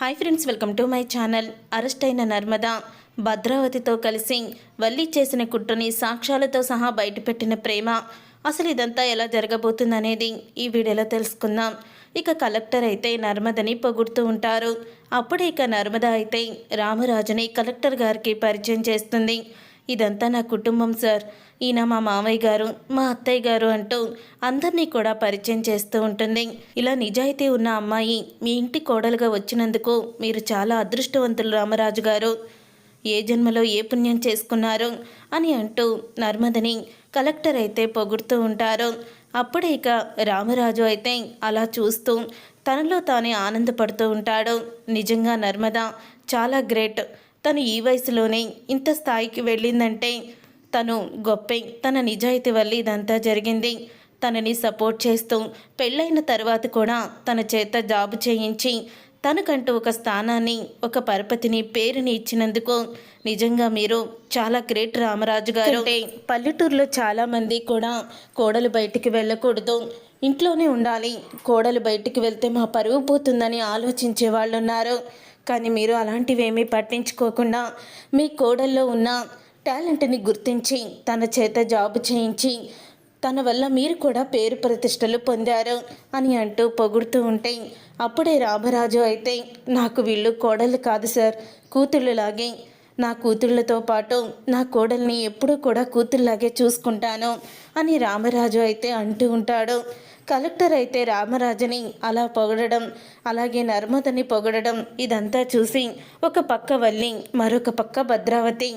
Hi friends welcome to my channel. Arrest అయిన నర్మద భద్రావతితో కలిసి వల్లి చేసిన కుట్రని సాక్ష్యాలతో సహా బయటపెట్టిన ప్రేమ. అసలు ఇదంతా ఎలా జరగబోతుందనేది ఈ వీడియోలో తెలుసుకుందాం. ఇక కలెక్టర్ అయితే నర్మదని పొగుడుతూ ఉంటారు. అప్పుడే ఇక నర్మద అయితే రామరాజుని కలెక్టర్ గారికి పరిచయం చేస్తుంది. ఇదంతా నా కుటుంబం సార్. ఈయన మా మామయ్య గారు మా అత్తయ్య గారు అంటూ అందరినీ కూడా పరిచయం చేస్తూ ఉంటుంది. ఇలా నిజాయితీ ఉన్న అమ్మాయి మీ ఇంటి కోడలుగా వచ్చినందుకు మీరు చాలా అదృష్టవంతులు రామరాజు గారు. ఏ జన్మలో ఏ పుణ్యం చేసుకున్నారు అని అంటూ నర్మదని కలెక్టర్ అయితే పొగుడుతూ ఉంటారు. అప్పుడే ఇక రామరాజు అయితే అలా చూస్తూ తనలో తానే ఆనందపడుతూ ఉంటాడు. నిజంగా నర్మద చాలా గ్రేట్. తను ఈ వయసులోనే ఇంత స్థాయికి వెళ్ళిందంటే తను గొప్పే తన నిజాయితీ వల్ల ఇదంతా జరిగింది. తనని సపోర్ట్ చేస్తూ పెళ్ళైన తర్వాత కూడా తన చేత జాబు చేయించి తనకంటూ ఒక స్థానాన్ని ఒక పరపతిని పేరుని ఇచ్చినందుకు నిజంగా మీరు చాలా గ్రేట్ రామరాజు గారు. పల్లెటూరులో చాలామంది కూడా కోడలు బయటికి వెళ్ళకూడదు. ఇంట్లోనే ఉండాలి. కోడలు బయటికి వెళ్తే మా పరువు పోతుందని ఆలోచించే వాళ్ళు ఉన్నారు కానీ మీరు అలాంటివేమీ పట్టించుకోకుండా మీ కోడల్లో ఉన్న టాలెంట్ని గుర్తించి తన చేత జాబ్ చేయించి తన వల్ల మీరు కూడా పేరు ప్రతిష్టలు పొందారు అని అంటూ పొగుడుతూ ఉంటే అప్పుడే రామరాజు అయితే నాకు వీళ్ళు కోడలు కాదు సార్ కూతుళ్ళలాగే నా కూతుళ్ళతో పాటు నా కోడల్ని ఎప్పుడూ కూడా కూతుళ్ళలాగే చూసుకుంటాను అని రామరాజు అయితే అంటూ ఉంటాడు. కలెక్టర్ అయితే రామరాజుని అలా పొగడడం అలాగే నర్మదని పొగడడం ఇదంతా చూసి ఒక పక్క వల్లి మరొక పక్క భద్రావతి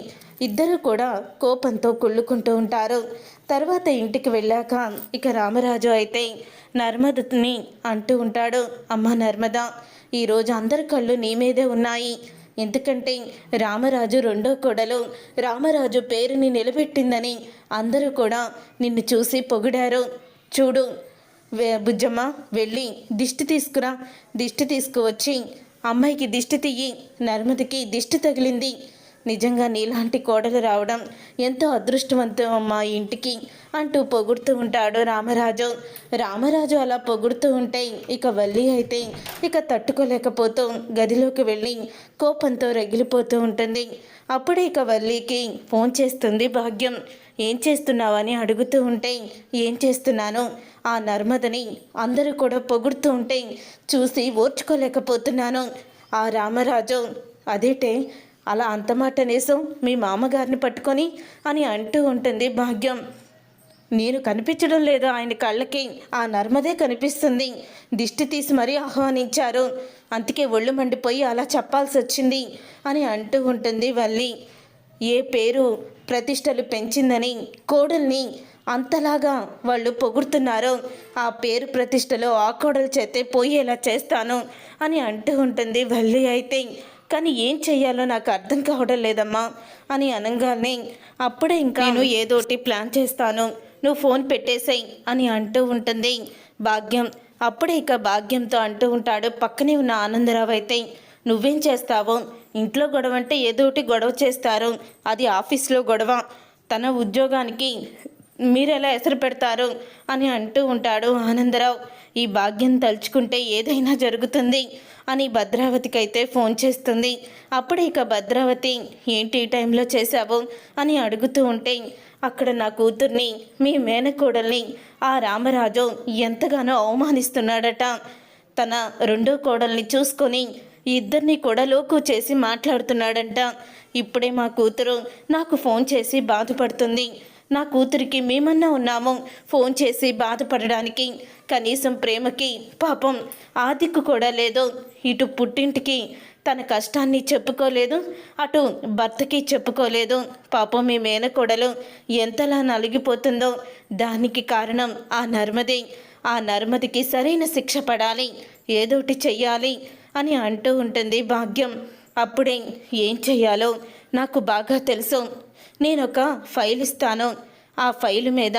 ఇద్దరు కూడా కోపంతో కుళ్ళుకుంటూ ఉంటారు. తర్వాత ఇంటికి వెళ్ళాక ఇక రామరాజు అయితే నర్మదని అంటూ ఉంటాడు అమ్మ నర్మద ఈరోజు అందరి కళ్ళు నీ మీదే ఉన్నాయి. ఎందుకంటే రామరాజు రెండో కొడలు రామరాజు పేరుని నిలబెట్టిందని అందరూ కూడా నిన్ను చూసి పొగిడారు. చూడు బుజ్జమ్మ వెళ్ళి దిష్టి తీసుకురా దిష్టి తీసుకువచ్చి అమ్మాయికి దిష్టి తీయి నర్మదికి దిష్టి తగిలింది. నిజంగా నీలాంటి కోడలు రావడం ఎంతో అదృష్టవంతం అమ్మా ఇంటికి అంటూ పొగుడుతూ ఉంటాడు రామరాజు. రామరాజు అలా పొగుడుతూ ఉంటే ఇక వల్లి అయితే ఇక తట్టుకోలేకపోతూ గదిలోకి వెళ్ళి కోపంతో రగిలిపోతూ ఉంటుంది. అప్పుడే ఇక వల్లికి ఫోన్ చేస్తుంది భాగ్యం. ఏం చేస్తున్నావని అడుగుతూ ఉంటే ఏం చేస్తున్నాను? ఆ నర్మదని అందరూ కూడా పొగుడుతూ ఉంటే చూసి ఓర్చుకోలేకపోతున్నాను. ఆ రామరాజు అదేటే అలా అంత మాట నేసం మీ మామగారిని పట్టుకొని అని అంటూ ఉంటుంది భాగ్యం. నేను కనిపించడం లేదు ఆయన కళ్ళకి ఆ నర్మదే కనిపిస్తుంది. దిష్టి తీసి మరీ ఆహ్వానించారు. అందుకే ఒళ్ళు మండిపోయి అలా చెప్పాల్సి వచ్చింది అని అంటూ ఉంటుంది వల్లి. ఏ పేరు ప్రతిష్టలు పెంచిందని కోడల్ని అంతలాగా వాళ్ళు పొగుడుతున్నారో ఆ పేరు ప్రతిష్టలో ఆ కోడలు చేతే పోయేలా చేస్తాను అని అంటూ ఉంటుంది వల్లి అయితే. కానీ ఏం చెయ్యాలో నాకు అర్థం కావడం లేదమ్మా అని అనగానే అప్పుడే ఇంకా నేను ఏదోటి ప్లాన్ చేస్తాను నువ్వు ఫోన్ పెట్టేసేయ్ అని అంటూ ఉంటుంది భాగ్యం. అప్పుడే ఇక భాగ్యంతో అంటూ ఉంటాడు పక్కనే ఉన్న ఆనందరావు అయితే. నువ్వేం చేస్తావో? ఇంట్లో గొడవ అంటే ఏదో ఒకటి గొడవ చేస్తారు. అది ఆఫీస్లో గొడవ. తన ఉద్యోగానికి మీరెలా ఎసరు పెడతారు? అని అంటూ ఉంటాడు ఆనందరావు. ఈ భాగ్యం తలుచుకుంటే ఏదైనా జరుగుతుంది అని భద్రావతికి అయితే ఫోన్ చేస్తుంది. అప్పుడే ఇక భద్రావతి ఏంటి ఈ టైంలో చేశావు? అని అడుగుతూ ఉంటే అక్కడ నా కూతుర్ని మీ మేనకోడల్ని ఆ రామరాజు ఎంతగానో అవమానిస్తున్నాడట. తన రెండో కోడల్ని చూసుకొని ఇద్దరిని కూడా లోకు చేసి మాట్లాడుతున్నాడంట. ఇప్పుడే మా కూతురు నాకు ఫోన్ చేసి బాధపడుతుంది. నా కూతురికి మేమన్నా ఉన్నాము. ఫోన్ చేసి బాధపడడానికి కనీసం ప్రేమకి పాపం ఆ దిక్కు కూడా లేదు. ఇటు పుట్టింటికి తన కష్టాన్ని చెప్పుకోలేదు. అటు భర్తకి చెప్పుకోలేదు. పాపం మీ మేనకోడలు ఎంతలా నలిగిపోతుందో దానికి కారణం ఆ నర్మదే. ఆ నర్మదికి సరైన శిక్ష పడాలి. ఏదోటి చెయ్యాలి. అని అంటూ ఉంటుంది. భాగ్యం అప్పుడే ఏం చెయ్యాలో నాకు బాగా తెలుసు. నేను ఒక ఫైల్ ఇస్తాను. ఆ ఫైల్ మీద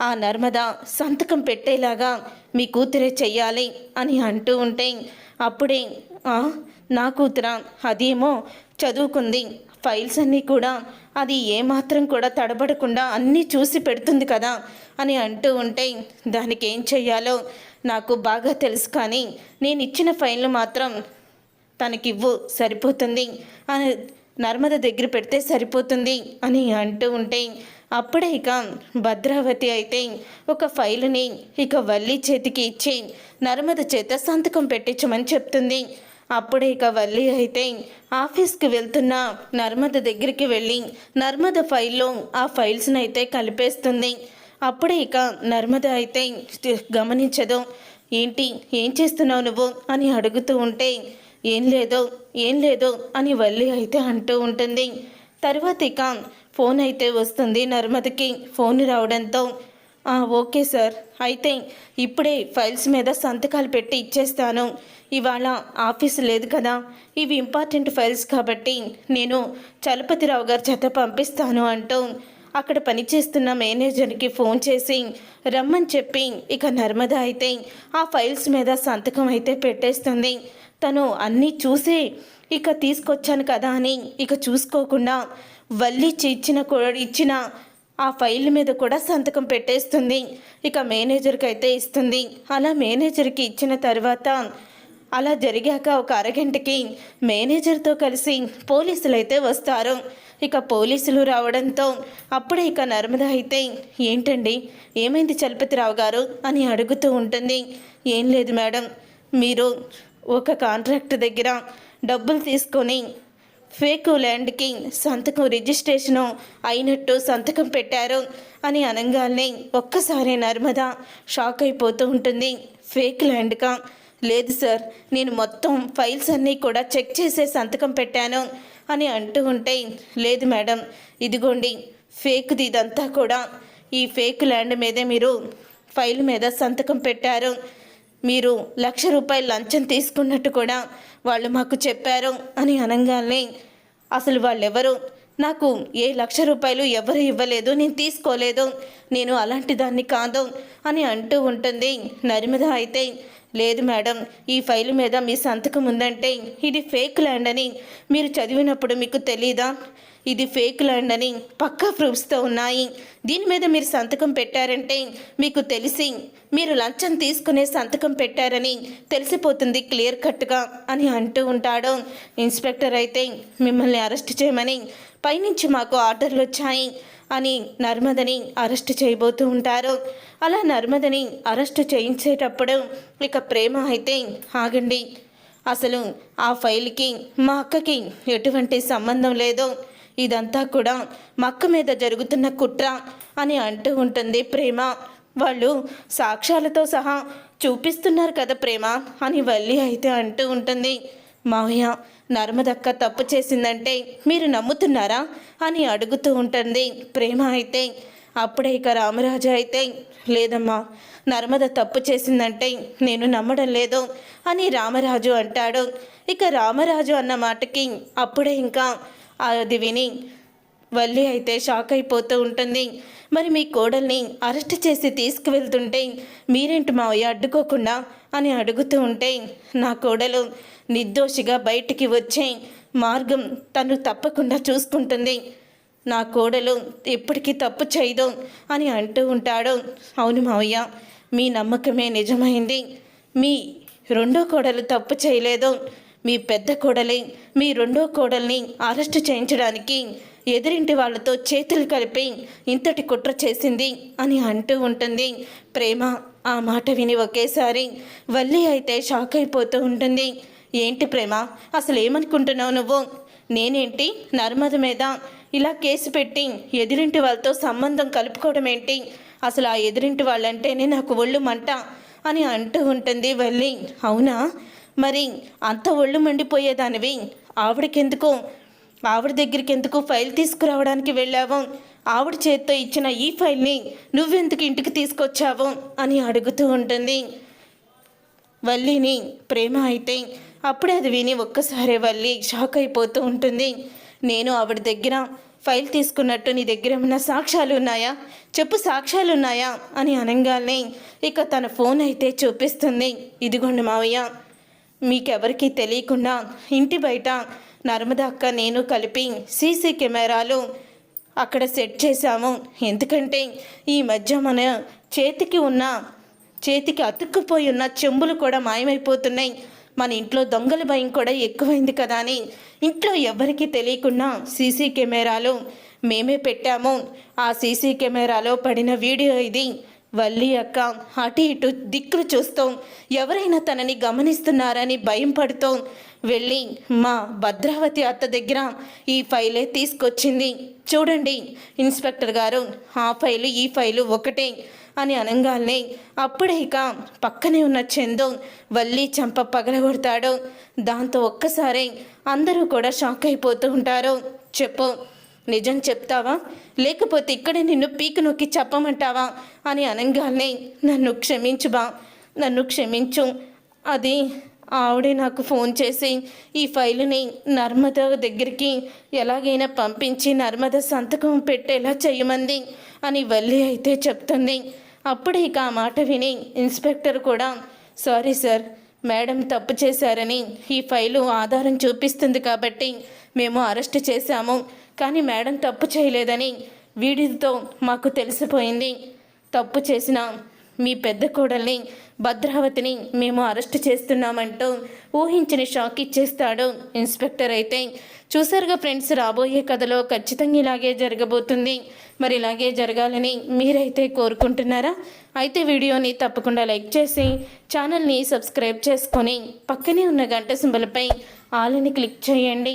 ఆ నర్మద సంతకం పెట్టేలాగా మీ కూతురే చెయ్యాలి అని అంటూ ఉంటే అప్పుడే "ఆ, నా కూతురా అదేమో చదువుకుంది. ఫైల్స్ అన్నీ కూడా అది ఏమాత్రం కూడా తడబడకుండా అన్నీ చూసి పెడుతుంది కదా అని అంటూ ఉంటే దానికి ఏం చెయ్యాలో నాకు బాగా తెలుసు కానీ నేను ఇచ్చిన ఫైన్లు మాత్రం తనకివ్వు సరిపోతుంది. అని నర్మద దగ్గర పెడితే సరిపోతుంది అని అంటూ ఉంటే అప్పుడే ఇక భద్రావతి అయితే ఒక ఫైలుని ఇక వల్లి చేతికి ఇచ్చి నర్మద చేత సంతకం పెట్టించమని చెప్తుంది. అప్పుడే ఇక వల్లి అయితే ఆఫీస్కి వెళ్తున్న నర్మద దగ్గరికి వెళ్ళి నర్మద ఫైల్లో ఆ ఫైల్స్ని అయితే కలిపేస్తుంది. అప్పుడే ఇక నర్మద అయితే గమనించదు. ఏంటి? ఏం చేస్తున్నావు నువ్వు? అని అడుగుతూ ఉంటే ఏం లేదో ఏం లేదో అని వల్లి అయితే అంటూ ఉంటుంది. తర్వాత ఇక ఫోన్ అయితే వస్తుంది నర్మదకి. ఫోన్ రావడంతో ఓకే సార్. అయితే ఇప్పుడే ఫైల్స్ మీద సంతకాలు పెట్టి ఇచ్చేస్తాను. ఇవాళ ఆఫీస్ లేదు కదా. ఇవి ఇంపార్టెంట్ ఫైల్స్ కాబట్టి నేను చలపతిరావు గారి చేత పంపిస్తాను అంటూ అక్కడ పనిచేస్తున్న మేనేజర్కి ఫోన్ చేసి రమ్మని చెప్పి ఇక నర్మద అయితే ఆ ఫైల్స్ మీద సంతకం అయితే పెట్టేస్తుంది. తను అన్నీ చూసి ఇక తీసుకొచ్చాను కదా అని ఇక చూసుకోకుండా వల్లిచ్చి ఇచ్చిన కూడా ఇచ్చిన ఆ ఫైల్ మీద కూడా సంతకం పెట్టేస్తుంది. ఇక మేనేజర్కి అయితే ఇస్తుంది. అలా మేనేజర్కి ఇచ్చిన తర్వాత అలా జరిగాక ఒక అరగంటకి మేనేజర్తో కలిసి పోలీసులు అయితే వస్తారు. ఇక పోలీసులు రావడంతో అప్పుడే ఇక నర్మద అయితే ఏంటండి? ఏమైంది చలపతిరావు గారు? అని అడుగుతూ ఉంటుంది. ఏం లేదు మేడం. మీరు ఒక కాంట్రాక్ట్ దగ్గర డబ్బులు తీసుకొని ఫేక్ ల్యాండ్కి సంతకం రిజిస్ట్రేషను అయినట్టు సంతకం పెట్టారు అని అనగానే ఒక్కసారి నర్మద షాక్ అయిపోతూ ఉంటుంది. ఫేక్ ల్యాండ్గా లేదు సార్. నేను మొత్తం ఫైల్స్ అన్నీ కూడా చెక్ చేసే సంతకం పెట్టాను. అని అంటూ ఉంటే లేదు మేడం ఇదిగోండి ఫేక్ది ఇదంతా కూడా. ఈ ఫేక్ ల్యాండ్ మీదే మీరు ఫైల్ మీద సంతకం పెట్టారు. మీరు లక్ష రూపాయలు లంచం తీసుకున్నట్టు కూడా వాళ్ళు మాకు చెప్పారు అని అనగానే అసలు వాళ్ళెవరు? నాకు ఏ లక్ష రూపాయలు ఎవరు ఇవ్వలేదు నేను తీసుకోలేదు నేను అలాంటి దాన్ని కాదు అని అంటూ ఉంటుంది. నర్మద అయితే లేదు మేడం ఈ ఫైల్ మీద మీ సంతకం ఉందంటే ఇది ఫేక్ ల్యాండ్ అని మీరు చదివినప్పుడు మీకు తెలీదా? ఇది ఫేక్ ల్యాండ్ అని పక్కా ప్రూఫ్స్తో ఉన్నాయి. దీని మీద మీరు సంతకం పెట్టారంటే మీకు తెలిసి మీరు లంచం తీసుకునే సంతకం పెట్టారని తెలిసిపోతుంది క్లియర్ కట్గా అని అంటూ ఉంటాడు. ఇన్స్పెక్టర్ అయితే మిమ్మల్ని అరెస్ట్ చేయమని పైనుంచి మాకు ఆర్డర్లు వచ్చాయి అని నర్మదని అరెస్ట్ చేయబోతూ ఉంటారు. అలా నర్మదని అరెస్ట్ చేయించేటప్పుడు ఇక ప్రేమ అయితే ఆగండి. అసలు ఆ ఫైల్కి మా అక్కకి ఎటువంటి సంబంధం లేదు. ఇదంతా కూడా మా అక్క మీద జరుగుతున్న కుట్ర అని అంటూ ఉంటుంది ప్రేమ. వాళ్ళు సాక్ష్యాలతో సహా చూపిస్తున్నారు కదా ప్రేమ అని వల్లి అయితే అంటూ ఉంటుంది. మావయ్య నర్మదక్క తప్పు చేసిందంటే మీరు నమ్ముతున్నారా అని అడుగుతూ ఉంటుంది ప్రేమ అయితే. అప్పుడే ఇక రామరాజు అయితే లేదమ్మా నర్మద తప్పు చేసిందంటే నేను నమ్మడం లేదు అని రామరాజు అంటాడు. ఇక రామరాజు అన్న మాటకి అప్పుడే ఇంకా అది విని వల్లి అయితే షాక్ అయిపోతూ ఉంటుంది. మరి మీ కోడల్ని అరెస్ట్ చేసి తీసుకువెళ్తుంటే మీరేంటి మావయ్య అడ్డుకోకుండా అని అడుగుతూ ఉంటే నా కోడలు నిర్దోషిగా బయటికి వచ్చే మార్గం తను తప్పకుండా చూసుకుంటుంది. నా కోడలు ఎప్పటికీ తప్పు చేయదు అని అంటూ ఉంటాడు. అవును మావయ్య మీ నమ్మకమే నిజమైంది. మీ రెండో కోడలు తప్పు చేయలేదు. మీ పెద్ద కోడలి మీ రెండో కోడల్ని అరెస్ట్ చేయించడానికి ఎదురింటి వాళ్ళతో చేతులు కలిపి ఇంతటి కుట్ర చేసింది అని అంటూ ఉంటుంది. ప్రేమ ఆ మాట విని ఒకేసారి వల్లి అయితే షాక్ అయిపోతూ ఉంటుంది. ఏంటి ప్రేమ? అసలు ఏమనుకుంటున్నావు నువ్వు? నేనేంటి? నర్మద మీద ఇలా కేసు పెట్టి ఎదురింటి వాళ్ళతో సంబంధం కలుపుకోవడం ఏంటి? అసలు ఆ ఎదురింటి వాళ్ళంటేనే నాకు ఒళ్ళు మంట అని అంటూ ఉంటుంది వల్లి. అవునా? మరి అంత ఒళ్ళు మండిపోయేదానివి? ఆవిడకెందుకు ఆవిడ దగ్గరికి ఎందుకు ఫైల్ తీసుకురావడానికి వెళ్ళావు? ఆవిడ చేత్తో ఇచ్చిన ఈ ఫైల్ని నువ్వెందుకు ఇంటికి తీసుకొచ్చావు? అని అడుగుతూ ఉంటుంది. వల్లిని ప్రేమ అయితే అప్పుడే అది విని ఒక్కసారి వల్లి షాక్ అయిపోతూ ఉంటుంది. నేను ఆవిడ దగ్గర ఫైల్ తీసుకున్నట్టు నీ దగ్గర ఏమైనా సాక్ష్యాలు ఉన్నాయా? చెప్పు సాక్ష్యాలు ఉన్నాయా అని అనగానే ఇక తన ఫోన్ అయితే చూపిస్తుంది. ఇదిగోండి మావయ్య మీకెవరికి తెలియకుండా ఇంటి బయట నర్మదా అక్క నేను కలిపి సీసీ కెమెరాలు అక్కడ సెట్ చేశాము. ఎందుకంటే ఈ మధ్య మన చేతికి ఉన్న చేతికి అతుక్కుపోయి ఉన్న చెంబులు కూడా మాయమైపోతున్నాయి. మన ఇంట్లో దొంగల భయం కూడా ఎక్కువైంది కదా అని ఇంట్లో ఎవరికీ తెలియకుండా సీసీ కెమెరాలు మేమే పెట్టాము. ఆ సీసీ కెమెరాలో పడిన వీడియో ఇది. వల్లి అక్క అటు ఇటు దిక్కులు చూస్తూ ఎవరైనా తనని గమనిస్తున్నారని భయం పడుతూ వెళ్ళి మా భద్రావతి అత్త దగ్గర ఈ ఫైలే తీసుకొచ్చింది. చూడండి ఇన్స్పెక్టర్ గారు ఆ ఫైలు ఈ ఫైలు ఒకటే అని అనగానే అప్పుడే ఇక పక్కనే ఉన్న చందు వల్లి చంప పగలగొడతాడు. దాంతో ఒక్కసారి అందరూ కూడా షాక్ అయిపోతూ ఉంటారు. చెప్పు నిజం చెప్తావా? లేకపోతే ఇక్కడే నిన్ను పీకు నొక్కి చెప్పమంటావా అని అనగానే నన్ను క్షమించు బా నన్ను క్షమించు. అది ఆవిడే నాకు ఫోన్ చేసి ఈ ఫైలుని నర్మద దగ్గరికి ఎలాగైనా పంపించి నర్మద సంతకం పెట్టేలా చేయమంది అని వల్లి అయితే చెప్తుంది. అప్పుడే ఇక ఆ మాట విని ఇన్స్పెక్టర్ కూడా సారీ సార్ మేడం తప్పు చేశారని ఈ ఫైలు ఆధారం చూపిస్తుంది కాబట్టి మేము అరెస్ట్ చేశాము. కానీ మేడం తప్పు చేయలేదని వీడితో మాకు తెలిసిపోయింది. తప్పు చేసిన మీ పెద్ద కోడల్ని భద్రావతిని మేము అరెస్ట్ చేస్తున్నామంటూ ఊహించని షాక్ ఇచ్చేస్తాడు ఇన్స్పెక్టర్ అయితే. చూసారుగా ఫ్రెండ్స్ రాబోయే కథలో ఖచ్చితంగా ఇలాగే జరగబోతుంది. మరి ఇలాగే జరగాలని మీరైతే కోరుకుంటున్నారా? అయితే వీడియోని తప్పకుండా లైక్ చేసి ఛానల్ని సబ్స్క్రైబ్ చేసుకొని పక్కనే ఉన్న గంట సింబలపై ఆల్ని క్లిక్ చేయండి.